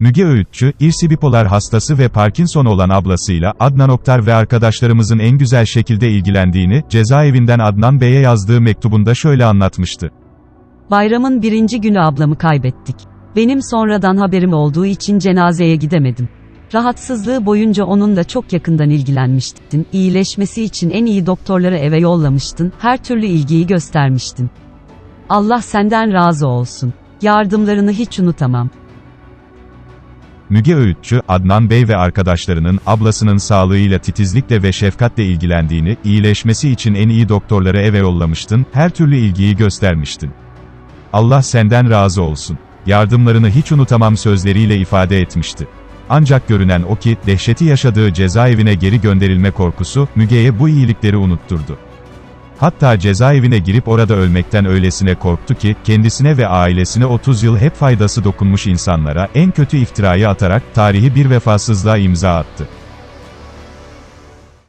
Müge Öğütçü, irsi bipolar hastası ve Parkinson olan ablasıyla Adnan Oktar ve arkadaşlarımızın en güzel şekilde ilgilendiğini, cezaevinden Adnan Bey'e yazdığı mektubunda şöyle anlatmıştı. Bayramın birinci günü ablamı kaybettik. Benim sonradan haberim olduğu için cenazeye gidemedim. Rahatsızlığı boyunca onunla çok yakından ilgilenmiştin, iyileşmesi için en iyi doktorları eve yollamıştın, her türlü ilgiyi göstermiştin. Allah senden razı olsun. Yardımlarını hiç unutamam. Müge Öğütçü, Adnan Bey ve arkadaşlarının ablasının sağlığıyla titizlikle ve şefkatle ilgilendiğini, iyileşmesi için en iyi doktorları eve yollamıştın, her türlü ilgiyi göstermiştin. Allah senden razı olsun. Yardımlarını hiç unutamam sözleriyle ifade etmişti. Ancak görünen o ki, dehşeti yaşadığı cezaevine geri gönderilme korkusu, Müge'ye bu iyilikleri unutturdu. Hatta cezaevine girip orada ölmekten öylesine korktu ki, kendisine ve ailesine 30 yıl hep faydası dokunmuş insanlara en kötü iftirayı atarak tarihi bir vefasızlığa imza attı.